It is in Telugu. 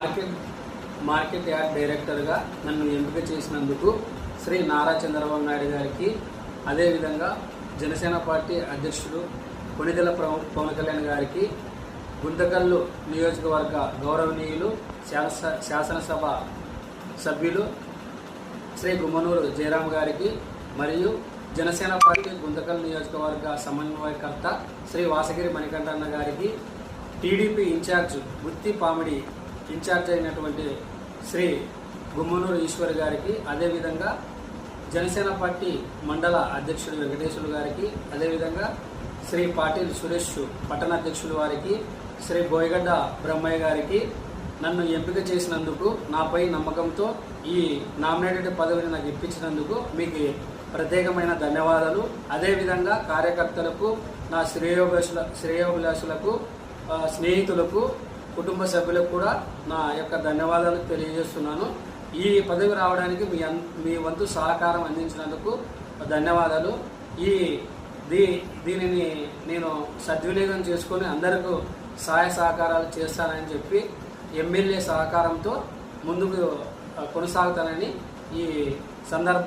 మార్కెట్ మార్కెట్ యార్డ్ డైరెక్టర్గా నన్ను ఎంపిక చేసినందుకు శ్రీ నారా చంద్రబాబు నాయుడు గారికి అదేవిధంగా జనసేన పార్టీ అధ్యక్షుడు కొణిదెల పవన్ కళ్యాణ్ గారికి గుంతకల్లు నియోజకవర్గ గౌరవనీయులు శాస శాసనసభ సభ్యులు శ్రీ గుమ్మనూరు జయరాం గారికి మరియు జనసేన పార్టీ గుంతకల్ నియోజకవర్గ సమన్వయకర్త శ్రీ వాసగిరి మణికంఠన్న గారికి TDP incharge Gutti Pamidi incharge అయినటువంటి శ్రీ గుమ్మనూరు ఈశ్వర్ గారికి అదేవిధంగా జనసేన పార్టీ మండల అధ్యక్షుడు వెంకటేశ్వరు గారికి అదేవిధంగా శ్రీ పాటిల్ సురేష్ పట్టణ అధ్యక్షులు వారికి శ్రీ బోయగడ్డ బ్రహ్మయ్య గారికి నన్ను ఎంపిక చేసినందుకు నాపై నమ్మకంతో ఈ నామినేటెడ్ పదవిని నాకు ఇప్పించినందుకు మీకు ప్రత్యేకమైన ధన్యవాదాలు. అదేవిధంగా కార్యకర్తలకు నా శ్రేయోభిలాషుల శ్రేయోభిలాషులకు స్నేహితులకు కుటుంబ సభ్యులకు కూడా నా యొక్క ధన్యవాదాలు తెలియజేస్తున్నాను. ఈ పదవి రావడానికి మీ మీ వంతు సహకారం అందించినందుకు ధన్యవాదాలు. ఈ దీ దీనిని నేను సద్వినియోగం చేసుకొని అందరికీ సహాయ సహకారాలు చేస్తానని చెప్పి ఎమ్మెల్యే సహకారంతో ముందుకు కొనసాగుతానని ఈ సందర్భ